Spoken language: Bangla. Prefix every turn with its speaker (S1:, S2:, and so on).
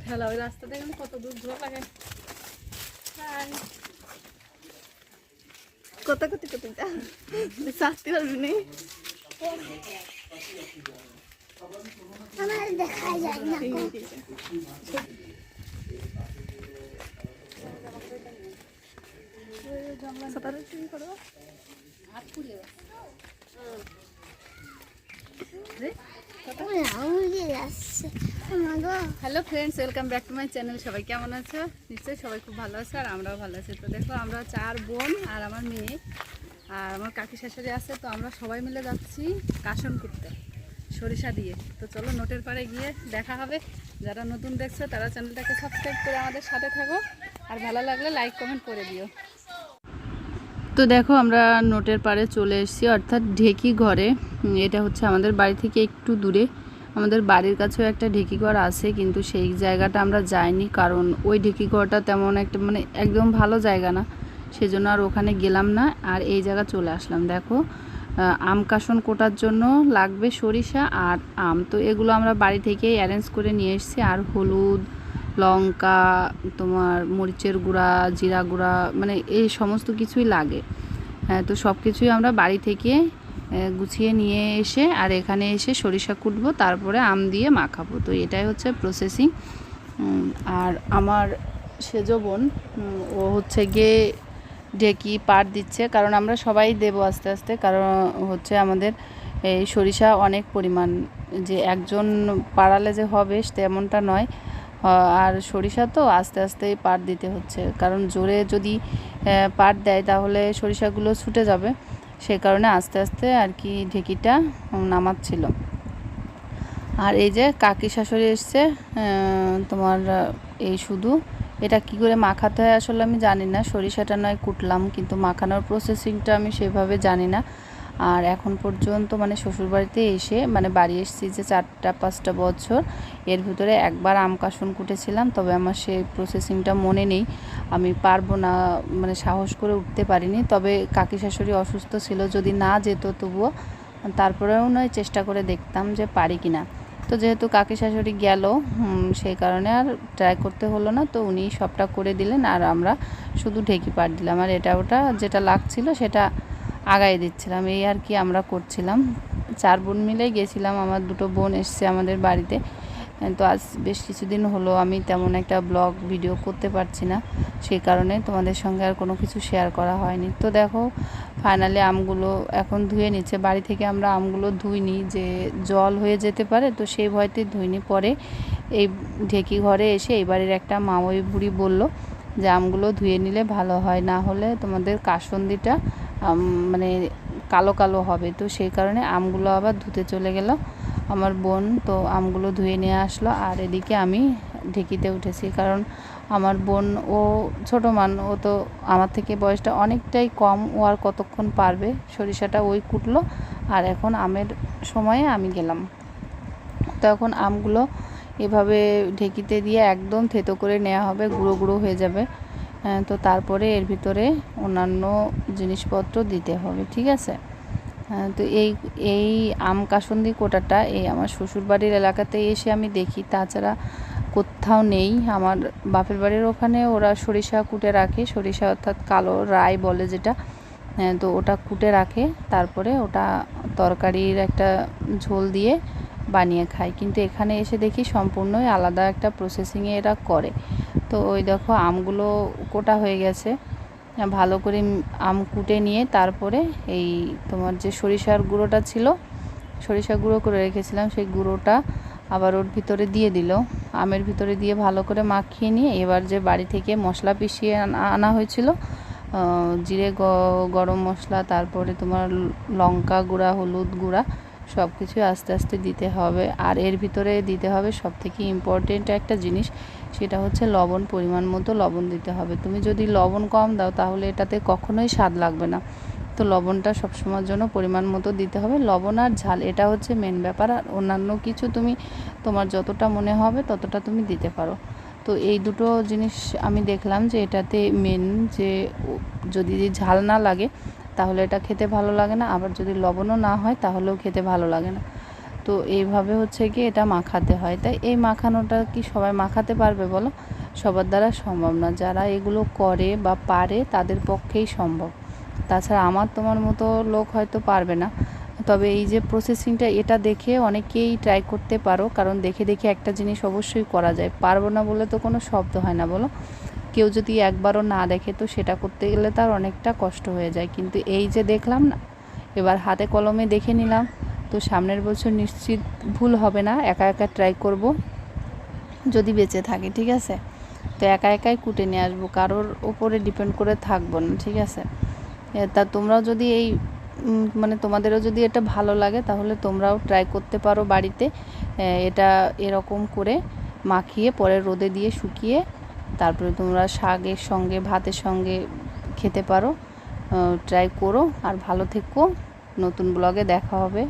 S1: ঠেলা ওই রাস্তা দিয়ে গেলে কত দূর ঘোরা লাগে।
S2: কত কত কত শাস্তি পারবি নি?
S3: আমার দেখা যায় না।
S2: সাঁতার করো।
S3: যাচ্ছে আমাগো
S2: hello friends, welcome back to my channel. সবাই কেমন আছো? নিশ্চয়ই সবাই খুব ভালো আছে আর আমরাও ভালো আছি। তো দেখো, আমরা চার বোন আর আমার মেয়ে আর আমার কাকি শাশুড়ি আছে, তো আমরা সবাই মিলে যাচ্ছি কাশন করতে, সরিষা দিয়ে। তো চলো নোটের পাড়ে গিয়ে দেখা হবে। যারা নতুন দেখছ, তারা চ্যানেলটাকে সাবস্ক্রাইব করে আমাদের সাথে থাকো। আর ভালো লাগলে লাইক কমেন্ট করে দিও। তো দেখো আমরা নোটের পাড়ে চলে এসেছি, অর্থাৎ ঢেকি ঘরে। এটা হচ্ছে আমাদের বাড়ি থেকে একটু দূরে। আমাদের বাড়ির কাছেও একটা ঢেকি ঘর আছে, কিন্তু সেই জায়গাটা আমরা যাইনি, কারণ ওই ঢেকি ঘরটা তেমন একটা মানে একদম ভালো জায়গা না। সেজন্য আর ওখানে গেলাম না, আর এই জায়গা চলে আসলাম। দেখো আম কাশন কোটার জন্য লাগবে সরিষা আর আম। তো এগুলো আমরা বাড়ি থেকেই অ্যারেঞ্জ করে নিয়ে এসেছি, আর হলুদ লঙ্কা, তোমার মরিচের গুঁড়া, জিরা গুঁড়া মানে এই সমস্ত কিছুই লাগে। হ্যাঁ তো সব কিছুই আমরা বাড়ি থেকে গুছিয়ে নিয়ে এসে আর এখানে এসে সরিষা কুটবো, তারপরে আম দিয়ে মাখাবো। তো এটাই হচ্ছে প্রসেসিং আর আমার সেজ বোন ও হচ্ছে গিয়ে ঢেকি পাট দিচ্ছে, কারণ আমরা সবাই দেবো আস্তে আস্তে, কারণ হচ্ছে আমাদের এই সরিষা অনেক পরিমাণ, যে একজন পাড়ালে যে হবে, তেমনটা নয়। আর সরিষা তো আস্তে আস্তেই পাট দিতে হচ্ছে। কারণ জোরে যদি পাট দেয় তাহলে সরিষাগুলো ছুটে যাবে। সেই কারণে আস্তে আস্তে আর কি ঢেকিটা নামাচ্ছিল। আর এই যে কাকি শাশুড়ি এসছে তোমার এই শুধু। এটা কি করে মাখাতে হয় আসলে আমি জানি না। সরিষাটা নয় কুটলাম, কিন্তু মাখানোর প্রসেসিংটা আমি সেভাবে জানি না। আর এখন পর্যন্ত মানে শ্বশুরবাড়িতে এসে মানে বাড়ি এসেছি যে চারটা, পাঁচটা বছর। এর ভিতরে একবার আম কাসন কুটেছিলাম, তবে আমার সেই প্রসেসিংটা মনে নেই। আমি পারব না মানে সাহস করে উঠতে পারিনি। তবে কাকি শাশুড়ি অসুস্থ ছিল, যদি না যেত তবুও তারপরেও নয়, চেষ্টা করে দেখতাম যে পারি কি না তো যেহেতু কাকি শাশুড়ি গেল সেই কারণে আর ট্রাই করতে হলো না। তো উনি সবটা করে দিলেন, আর আমরা শুধু ঢেকি পাট দিলাম। আর এটা ওটা যেটা লাগছিল, সেটা আগায় দিচ্ছিলাম। এই আর কি আমরা করছিলাম। চার বোন মিলে গেছিলাম। আমার দুটো বোন এসছে আমাদের বাড়িতে। তো আজ বেশ কিছুদিন হলো আমি তেমন একটা ব্লগ, ভিডিও করতে পারছি না। সেই কারণে তোমাদের সঙ্গে আর কোনো কিছু শেয়ার করা হয়নি। তো দেখো ফাইনালি আমগুলো এখন ধুয়ে নিচ্ছে। বাড়ি থেকে আমরা আমগুলো ধুইনি, যে জল হয়ে যেতে পারে তো সেই ভয়তে ধুইনি। পরে এই ঢেকি ঘরে এসে এই বাড়ির একটা মামই বুড়ি বলল যে, আমগুলো ধুয়ে নিলে ভালো হয়। না হলে তোমাদের কাসন্দিটা মানে কালো কালো হবে। তো সেই কারণে আমগুলো আবার ধুতে চলে গেল। আমার বোন তো আমগুলো ধুয়ে নিয়ে আসলো আর এদিকে আমি ঢেকিতে উঠেছি। কারণ আমার বোন, ও ছোটো মান, ও তো আমার থেকে বয়সটা অনেকটাই কম, ও আর কতক্ষণ পারবে? সরিষাটা ওই কুটলো আর এখন আমের সময়ে আমি গেলাম। তো এখন আমগুলো এভাবে ঢেকিতে দিয়ে একদম থেতো করে নেওয়া হবে, গুঁড়ো গুঁড়ো হয়ে যাবে। তো তারপরে এর ভিতরে অন্যান্য জিনিসপত্র দিতে হবে ঠিক আছে? হ্যাঁ, তো এই এই আম কাসন্দি কোটাটা এই আমার শ্বশুরবাড়ির এলাকাতে এসে আমি দেখি। তাছাড়া কোথাও নেই। আমার বাপের বাড়ির ওখানে ওরা সরিষা কুটে রাখে। সরিষা অর্থাৎ কালো রাই বলে যেটা। হ্যাঁ, তো ওটা কুটে রাখে। তারপরে ওটা তরকারির একটা ঝোল দিয়ে বানিয়ে খায়। কিন্তু এখানে এসে দেখি সম্পূর্ণই আলাদা একটা প্রসেসিংয়ে এরা করে। তো ওই দেখো আমগুলো কোটা হয়ে গেছে। ভালো করে আম কুটে নিয়ে তারপরে এই তোমার যে সরিষার গুঁড়োটা ছিল সরিষা গুঁড়ো করে রেখেছিলাম, সেই গুঁড়োটা আবার ওর ভিতরে দিয়ে দিল। আমের ভিতরে দিয়ে ভালো করে মাখিয়ে নিয়ে এবার যে বাড়ি থেকে মশলা পিষিয়ে আনা- হয়েছিল জিরে গরম মশলা, তারপরে তোমার লঙ্কা গুঁড়া, হলুদ গুঁড়া সব কিছু আস্তে আস্তে দিতে হবে। আর এর ভিতরে দিতে হবে সব থেকে ইম্পর্টেন্ট একটা জিনিস, সেটা হচ্ছে লবণ, পরিমাণ মতো লবণ দিতে হবে। তুমি যদি লবণ কম দাও, তাহলে এটাতে কখনোই স্বাদ লাগবে না। তো লবণটা সবসময়ের জন্য পরিমাণ মতো দিতে হবে। লবণ আর ঝাল, এটা হচ্ছে মেন ব্যাপার। আর অন্যান্য কিছু তুমি, তোমার যতটা মনে হবে, ততটা তুমি দিতে পারো। তো এই দুটো জিনিস আমি দেখলাম যে এটাতে মেন যে যদি ঝাল না লাগে তাহলে এটা খেতে ভালো লাগে না। আবার যদি লবণও না হয়, তাহলেও খেতে ভালো লাগে না। তো এইভাবে হচ্ছে কি এটা মাখাতে হয়। তাই এই মাখানোটা কি সবাই মাখাতে পারবে বলো? সবার দ্বারা সম্ভব না। যারা এগুলো করে বা পারে, তাদের পক্ষেই সম্ভব। তাছাড়া আমার তোমার মতো লোক হয়তো পারবে না। তবে এই যে প্রসেসিংটা এটা দেখে অনেকেই ট্রাই করতে পারো। কারণ দেখে দেখে একটা জিনিস অবশ্যই করা যায়। পারব না বলে তো কোনো শব্দ হয় না বলো? কেউ যদি একবারও না দেখে, তো সেটা করতে গেলে তার অনেকটা কষ্ট হয়ে যায়। কিন্তু এই যে দেখলাম না, এবার হাতে কলমে দেখে নিলাম, তো সামনের বছর নিশ্চিত ভুল হবে না, একা একা ট্রাই করব, যদি বেঁচে থাকে, ঠিক আছে? তো একা একাই কুটে নিয়ে আসব, কারোর ওপরে ডিপেন্ড করে থাকব না, ঠিক আছে? তা তোমরাও যদি এই মানে তোমাদেরও যদি এটা ভালো লাগে, তাহলে তোমরাও ট্রাই করতে পারো বাড়িতে। এটা এরকম করে মাখিয়ে পরে রোদে দিয়ে শুকিয়ে তারপরে তোমরা শাকের সঙ্গে, ভাতের সঙ্গে খেতে পারো। ট্রাই করো আর ভালো থেকো। নতুন ব্লগে দেখা হবে।